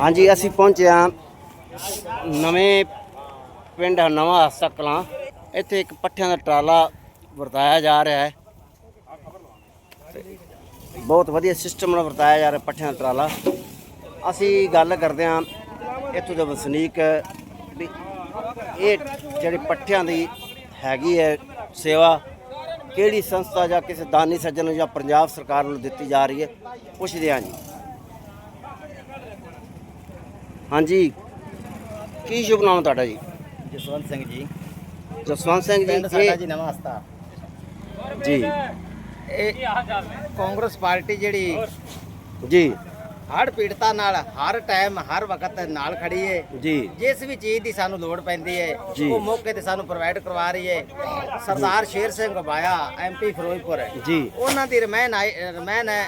ਹਾਂਜੀ, ਅਸੀਂ ਪਹੁੰਚੇ ਹਾਂ ਨਵੇਂ ਪਿੰਡ ਨਵਾਂ ਹਾਸਾ ਕਲਾਂ ਇੱਥੇ ਇੱਕ ਪੱਠਿਆਂ ਦਾ ਟਰਾਲਾ ਵਰਤਾਇਆ ਜਾ ਰਿਹਾ ਹੈ। ਬਹੁਤ ਵਧੀਆ ਸਿਸਟਮ ਨਾਲ ਵਰਤਾਇਆ ਜਾ ਰਿਹਾ ਪੱਠਿਆਂ ਦਾ ਟਰਾਲਾ। ਅਸੀਂ ਗੱਲ ਕਰਦੇ ਹਾਂ ਇੱਥੋਂ ਦੇ ਵਸਨੀਕ, ਵੀ ਇਹ ਜਿਹੜੀ ਪੱਠਿਆਂ ਦੀ ਹੈਗੀ ਹੈ ਸੇਵਾ, ਕਿਹੜੀ ਸੰਸਥਾ ਜਾਂ ਕਿਸੇ ਦਾਨੀ ਸੱਜਣ ਨੂੰ ਜਾਂ ਪੰਜਾਬ ਸਰਕਾਰ ਨੂੰ ਦਿੱਤੀ ਜਾ ਰਹੀ ਹੈ, ਪੁੱਛਦੇ ਹਾਂ ਜੀ। ਹਾਂਜੀ। ਕੀ ਸ਼ੁਭ ਨਾਮ ਤੁਹਾਡਾ ਜੀ? ਜਸਵੰਤ ਸਿੰਘ ਜੀ। ਜਸਵੰਤ ਸਿੰਘ ਜੀ ਪਿੰਡ ਸਾਡਾ ਜੀ ਨਵਾਂ ਹਸਤਾ। ਜੀ। ਇਹ ਕਾਂਗਰਸ ਪਾਰਟੀ ਜਿਹੜੀ ਜੀ। ਹੜ ਪੀੜਤਾਂ ਨਾਲ ਹਰ ਟਾਈਮ ਹਰ ਵਕਤ ਨਾਲ ਖੜੀ ਹੈ ਜੀ। ਜਿਸ ਵੀ ਚੀਜ਼ ਦੀ ਸਾਨੂੰ ਲੋੜ ਪੈਂਦੀ ਜੀ। ਉਹ ਮੌਕੇ ਤੇ ਸਾਨੂੰ ਪ੍ਰੋਵਾਈਡ ਕਰਵਾ ਰਹੀ ਹੈ ਸਰਦਾਰ ਸ਼ੇਰ ਸਿੰਘ ਬਾਇਆ ਐਮਪੀ ਫਿਰੋਜ਼ਪੁਰ। ਜੀ। ਉਹਨਾਂ ਦੀ ਰਮੈਨ ਰਮੈਨ ਹੈ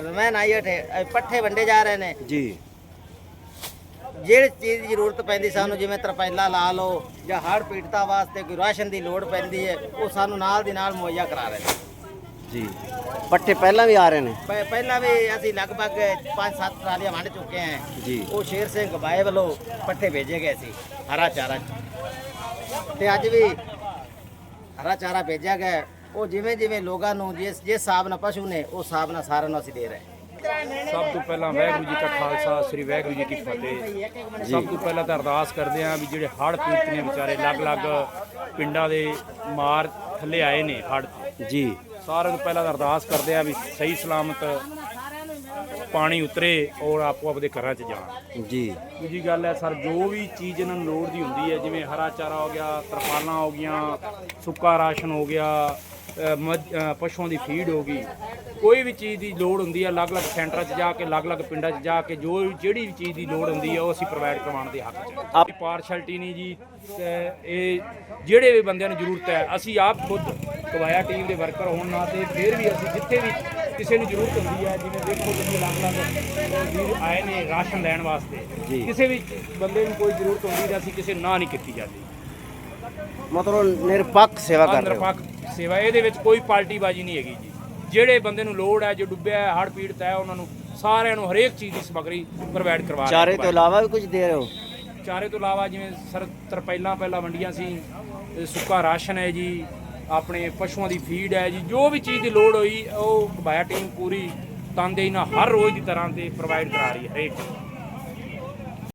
ਰਮੈਨ ਆਈ ਪੱਠੇ ਵੰਡੇ ਜਾ ਰਹੇ ਨੇ। ਜੀ। ਜਿਹੜੀ ਚੀਜ਼ ਦੀ ਜ਼ਰੂਰਤ ਪੈਂਦੀ ਸਾਨੂੰ ਜਿਵੇਂ ਤਰਪੈਲਾ ਲਾ ਲਓ ਜਾਂ ਹੜ ਪੀੜਤਾਂ ਵਾਸਤੇ ਕੋਈ ਰਾਸ਼ਨ ਦੀ ਲੋੜ ਪੈਂਦੀ ਹੈ ਉਹ ਸਾਨੂੰ ਨਾਲ ਦੀ ਨਾਲ ਮੁਹੱਈਆ ਕਰਾ ਰਹੇ ਨੇ। ਜੀ। ਪੱਠੇ ਪਹਿਲਾਂ ਵੀ ਆ ਰਹੇ ਨੇ? ਪਹਿ- ਪਹਿਲਾਂ ਵੀ ਅਸੀਂ ਲਗਭਗ 5-7 ਟਰਾਲੀਆਂ ਵੰਡ ਚੁੱਕੇ ਹਾਂ। ਜੀ। ਉਹ ਸ਼ੇਰ ਸਿੰਘ ਬਾਏ ਵੱਲੋਂ ਪੱਠੇ ਭੇਜੇ ਗਏ ਸੀ ਹਰਾ ਚਾਰਾ। ਤੇ ਅੱਜ ਵੀ ਹਰਾ ਚਾਰਾ ਭੇਜਿਆ ਗਿਆ ਉਹ ਜਿਵੇਂ ਜਿਵੇਂ ਲੋਕਾਂ ਨੂੰ ਜਿਸ ਜਿਸ ਹਿਸਾਬ ਨਾਲ ਪਸ਼ੂ ਨੇ ਉਸ ਹਿਸਾਬ ਨਾਲ ਸਾਰਿਆਂ ਨੂੰ ਅਸੀਂ ਦੇ ਰਹੇ ਹਾਂ। ਸਭ ਤੋਂ ਪਹਿਲਾਂ ਵਾਹਿਗੁਰੂ ਜੀ ਕਾ ਖਾਲਸਾ ਸ੍ਰੀ ਵਾਹਿਗੁਰੂ ਜੀ ਕੀ ਫਤਿਹ। ਸਭ ਤੋਂ ਪਹਿਲਾਂ ਤਾਂ ਅਰਦਾਸ ਕਰਦੇ ਆਂ ਵੀ ਜਿਹੜੇ ਹੜ੍ਹ ਪੀੜਤ ਨੇ ਵਿਚਾਰੇ ਅਲੱਗ-ਅਲੱਗ ਪਿੰਡਾਂ ਦੇ ਮਾਰ ਥੱਲੇ ਆਏ ਨੇ ਹੜ੍ਹ ਜੀ। ਸਾਰਿਆਂ ਨੂੰ ਪਹਿਲਾਂ ਤਾਂ ਅਰਦਾਸ ਕਰਦੇ ਆਂ ਵੀ ਸਹੀ ਸਲਾਮਤ ਪਾਣੀ ਉਤਰੇ ਔਰ ਆਪੋ ਆਪਦੇ ਘਰਾਂ 'ਚ ਜਾਣ। ਜੀ। ਦੂਜੀ ਗੱਲ ਹੈ ਸਰ ਜੋ ਵੀ ਚੀਜ਼ ਇਹਨਾਂ ਨੂੰ ਲੋੜ ਦੀ ਹੁੰਦੀ ਹੈ ਜਿਵੇਂ ਹਰਾ ਚਾਰਾ ਹੋ ਗਿਆ ਤਰਪਾਲਾਂ ਹੋ ਗਈਆਂ ਸੁੱਕਾ ਰਾਸ਼ਨ ਹੋ ਗਿਆ ਪਸ਼ੂਆਂ ਦੀ ਫੀਡ ਹੋ ਗਈ। ਕੋਈ ਵੀ ਚੀਜ਼ ਦੀ ਲੋੜ ਹੁੰਦੀ ਹੈ ਅਲੱਗ-ਅਲੱਗ ਸੈਂਟਰਾਂ 'ਚ ਜਾ ਕੇ ਅਲੱਗ-ਅਲੱਗ ਪਿੰਡਾਂ 'ਚ ਜਾ ਕੇ ਜੋ ਵੀ- ਜਿਹੜੀ ਵੀ ਚੀਜ਼ ਦੀ ਲੋੜ ਹੁੰਦੀ ਹੈ ਉਹ ਅਸੀਂ ਪ੍ਰੋਵਾਈਡ ਕਰਵਾਉਣ ਦੇ ਹੱਕ 'ਚ ਆਪ- ਪਾਰਸ਼ੈਲਿਟੀ ਨਹੀਂ ਜੀ ਤੇ ਇਹ ਜਿਹੜੇ ਵੀ ਬੰਦਿਆਂ ਨੂੰ ਜ਼ਰੂਰਤ ਹੈ ਅਸੀਂ ਆਪ ਖੁਦ ਕਵਾਇਆ ਟੀਮ ਦੇ ਵਰਕਰ ਹੋਣ ਨਾਤੇ ਫਿਰ ਵੀ ਅਸੀਂ ਜਿੱਥੇ ਵੀ ਕਿਸੇ ਨੂੰ ਜ਼ਰੂਰਤ ਹੁੰਦੀ ਹੈ ਜਿਵੇਂ ਦੇਖੋ ਤੁਸੀਂ ਅਲੱਗ-ਅਲੱਗ ਵੀਰ ਆਏ ਨੇ ਰਾਸ਼ਨ ਲੈਣ ਵਾਸਤੇ। ਕਿਸੇ ਵੀ ਬੰਦੇ ਨੂੰ ਕੋਈ ਜ਼ਰੂਰਤ ਹੁੰਦੀ ਤਾਂ ਅਸੀਂ ਕਿਸੇ ਨੂੰ ਨਾ ਨਹੀਂ ਕੀਤੀ ਜਾਂਦੀ। ਮਤਲਬ ਨਿਰਪੱਖ ਸੇਵਾ ਕਰ ਰਹੇ ਹੋ। ਨਿਰਪੱਖ ਸੇਵਾ ਇਹਦੇ ਵਿੱਚ ਕੋਈ ਪਾਰਟੀਬਾਜ਼ੀ ਨਹੀਂ ਹੈਗੀ ਜੀ। ਜਿਹੜੇ ਬੰਦੇ ਨੂੰ ਲੋੜ ਹੈ ਜੋ ਡੁੱਬਿਆ ਹੈ ਹੜ੍ਹ ਪੀੜਤ ਹੈ ਉਹਨਾਂ ਨੂੰ ਸਾਰਿਆਂ ਨੂੰ ਹਰੇਕ ਚੀਜ਼ ਦੀ ਸਮੱਗਰੀ ਪ੍ਰੋਵਾਈਡ ਕਰਵਾ ਰਹੇ ਚਾਰੇ। ਤੋਂ ਇਲਾਵਾ ਵੀ ਕੁਝ ਦੇ ਰਹੇ ਹੋ? ਚਾਰੇ ਤੋਂ ਇਲਾਵਾ ਜਿਵੇਂ ਸਰ ਤਰਪੈਲਾਂ ਪਹਿਲਾਂ ਵੰਡੀਆਂ ਸੀ ਸੁੱਕਾ ਰਾਸ਼ਨ ਹੈ ਜੀ ਆਪਣੇ ਪਸ਼ੂਆਂ ਦੀ ਫੀਡ ਹੈ ਜੀ ਜੋ ਵੀ ਚੀਜ਼ ਦੀ ਲੋੜ ਹੋਈ ਉਹ ਬਾਇਆ ਟੀਮ ਪੂਰੀ ਤਨਦੇਹੀ ਨਾਲ ਹਰ ਰੋਜ਼ ਦੀ ਤਰ੍ਹਾਂ ਤੇ ਪ੍ਰੋਵਾਈਡ ਕਰਾ ਰਹੀ ਹੈ ਹਰੇਕ